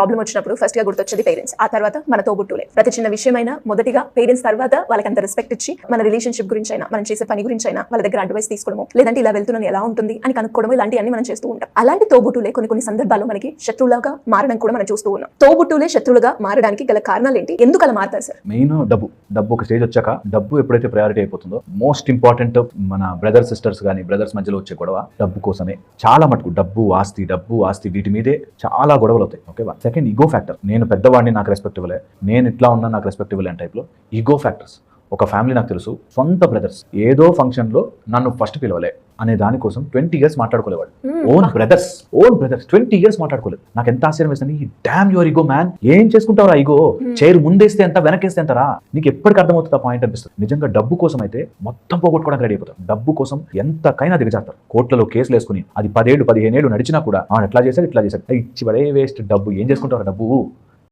Problem వచ్చినప్పుడు ఫస్ట్గా గుర్తొచ్చేది పేరెంట్స్ ఆ తర్వాత మన తోబుట్టులే ప్రతి చిన్న విషయమైనా మొదటిగా పేరెంట్స్ తర్వాత వాళ్ళకి అంత రెస్పెక్ట్ ఇచ్చి మన రిలేషన్షిప్ గురించి అయినా మనం చేసే పని గురించి అయినా వాళ్ళ దగ్గర అడ్వైస్ తీసుకోవడము లేదంటే ఇలా వెళ్తున్నాను ఎలా ఉంటుంది అని కనుక్కోవడం ఇలాంటివన్నీ మనం చేస్తూ ఉంటాం. అలాంటి తోబుట్టులే కొన్ని కొన్ని సందర్భాల్లో మనకి శత్రువులుగా మారడం కూడా మనం చూస్తూ ఉన్నాం. తోబుట్టులే శత్రువులుగా మారడానికి గల కారణాలు ఏంటి ఎందుకు అలా మారుతారు సార్ మెయిన్ డబ్బు. డబ్బు ఒక స్టేజ్ వచ్చాక డబ్బు ఎప్పుడైతే ప్రయారిటీ అయిపోతుందో మోస్ట్ ఇంపార్టెంట్ మన బ్రదర్ సిస్టర్స్ కానీ బ్రదర్స్ మధ్యలో వచ్చే గొడవ డబ్బు కోసమే. చాలా మటుకు డబ్బు ఆస్తి డబ్బు ఆస్తి వీటి మీదే చాలా గొడవలు అవుతాయి. ఓకేవా సెకండ్ ఈగో ఫ్యాక్టర్ నేను పెద్దవాడిని నాకు రెస్పెక్ట్ ఇవ్వలే. నేను ఇట్లా ఉన్నా నాకు రెస్పెక్ట్ ఇవ్వలే టైప్లో ఈగో ఫ్యాక్టర్స్ ఒక ఫ్యామిలీ నాకు తెలుసు. సొంత బ్రదర్స్ ఏదో ఫంక్షన్లో నన్ను ఫస్ట్ పిలవలే. అనే దానికోసం twenty years మాట్లాడుకోలేవాడు. Own brothers own brothers twenty years మాట్లాడుకోలేదు. నాకు ఎంత ఆశ్చర్యం వేస్తుంది ఈ డామ్ యువర్ ఈగో మ్యాన్ ఏం చేసుకుంటావురా ఈగో చైర్ ముందేస్తే ఎంత వెనకేస్తే ఎంతరా నీకు ఎప్పటికి అర్థమవుతుంది ఆ పాయింట్ అనిపిస్తుంది? నిజంగా డబ్బు కోసం అయితే మొత్తం పోగొట్టుకోవడానికి రెడీ అయిపోతారు డబ్బు కోసం ఎంతకైనా దిగజారుతారు. కోర్టులలో కేసులు వేసుకుని అది పదేళ్ళు పదిహేను ఏళ్ళు నడిచినా కూడా ఆ ఎట్లా చేశాడు ఇట్లా చేశాడు. ఇచ్చి పడే వేస్ట్. డబ్బు ఏం చేసుకుంటారు డబ్బు?